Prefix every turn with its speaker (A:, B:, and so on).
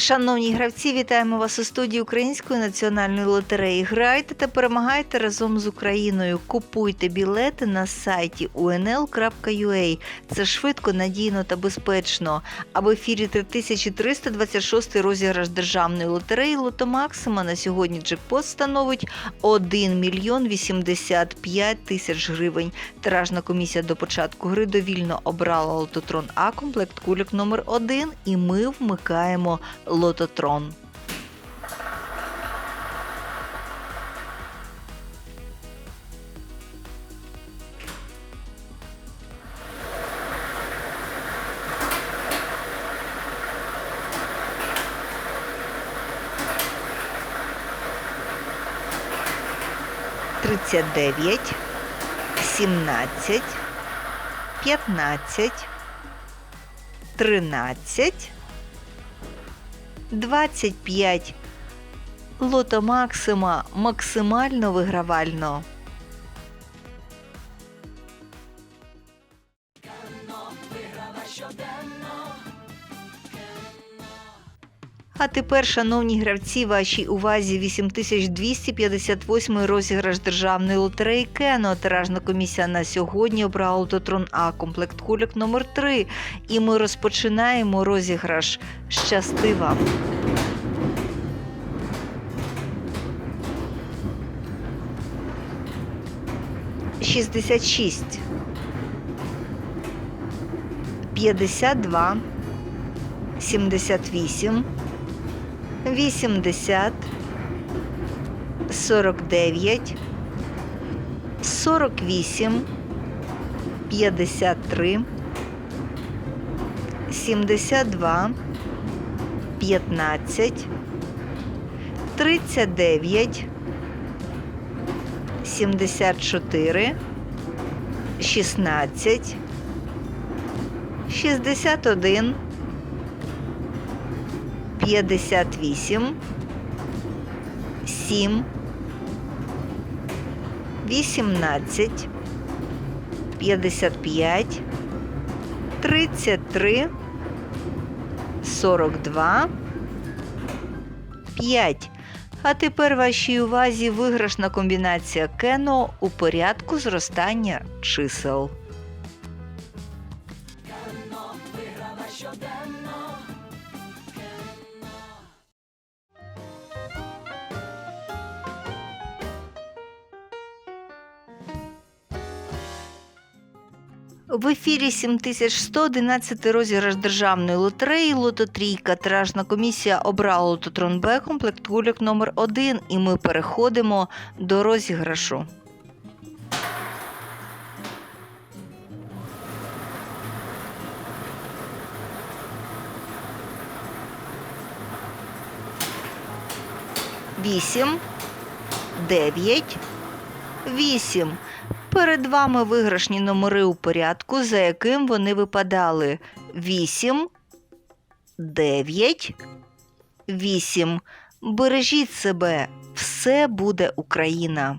A: Шановні гравці, вітаємо вас у студії Української національної лотереї. Грайте та перемагайте разом з Україною. Купуйте білети на сайті unl.ua. Це швидко, надійно та безпечно. А в ефірі 3326 розіграш державної лотереї Лото Максима на сьогодні джекпот становить 1 мільйон 85 тисяч гривень. Тиражна комісія до початку гри довільно обрала лототрон А комплект кульок номер 1 і ми вмикаємо лототрон. Тридцять дев'ять, сімнадцять, п'ятнадцять, тринадцять. 25. Лото Максима максимально вигравально. А тепер, шановні гравці, вашій увазі 8258 розіграш державної лотереї Кено. Тиражна комісія на сьогодні обрала лототрон А комплект кульок номер 3 І ми розпочинаємо розіграш. Щасти вам! Шістдесят шість. П'ятдесят два. Сімдесят вісім. 80, 49, 48, 53, 72, 15, 39, 74, 16, 61, 58, 7, 18, 55, 33, 42, 5. А тепер вашій увазі виграшна комбінація кено у порядку зростання чисел. В ефірі 7111 розіграш державної лотереї Лототрійка. Тиражна комісія обрала лототрон Б комплект кульок номер 1 і ми переходимо до розіграшу. Вісім, дев'ять, вісім. Перед вами виграшні номери у порядку, за яким вони випадали 8, 9, 8. Бережіть себе, все буде Україна.